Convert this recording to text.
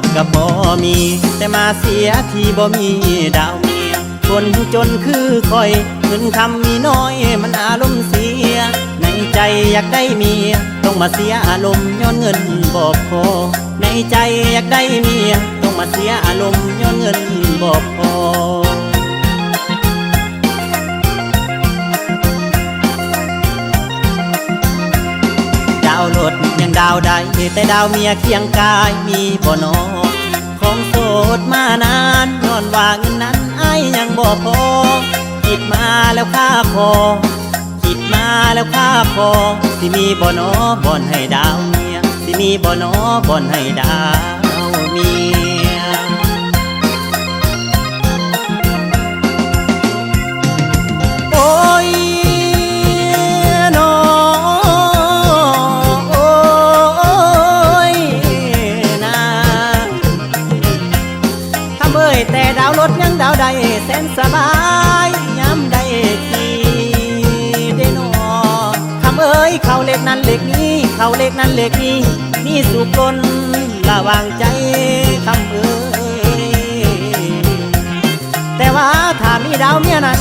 ถกับบ่มี แต่มาเสียที่บ่มีดาวเมีย คนจนคือคอยเงินทำมีน้อยมันอารมณ์เสีย ในใจอยากได้เมีย ต้องมาเสียอารมณ์ย้อนเงินบอกพอ ในใจอยากได้เมีย ต้องมาเสียอารมณ์ย้อนเงินบอกพอาวใดแต่ดาวเมียเคียงกายมีบ่นอของโสดมานานนอนว่าเงินนั้นไอ้ยังบ่พอ คิดมาแล้วค่าพอ คิดมาแล้วค่าพอ สิมีบ่นอบอนให้ดาวเมีย สิมีบ่นอบอนให้ดาว ถยังดาวใดแสนสบายย้ำใด้ขี่ได้นอคำเอ้ยเขาเล็กนั้นเล็กนี้ เขาเล็กนั้นเล็กนี้มีสุกลนระหว่างใจคำเอ้ยแต่ว่าถ้ามีดาวเมียนั้น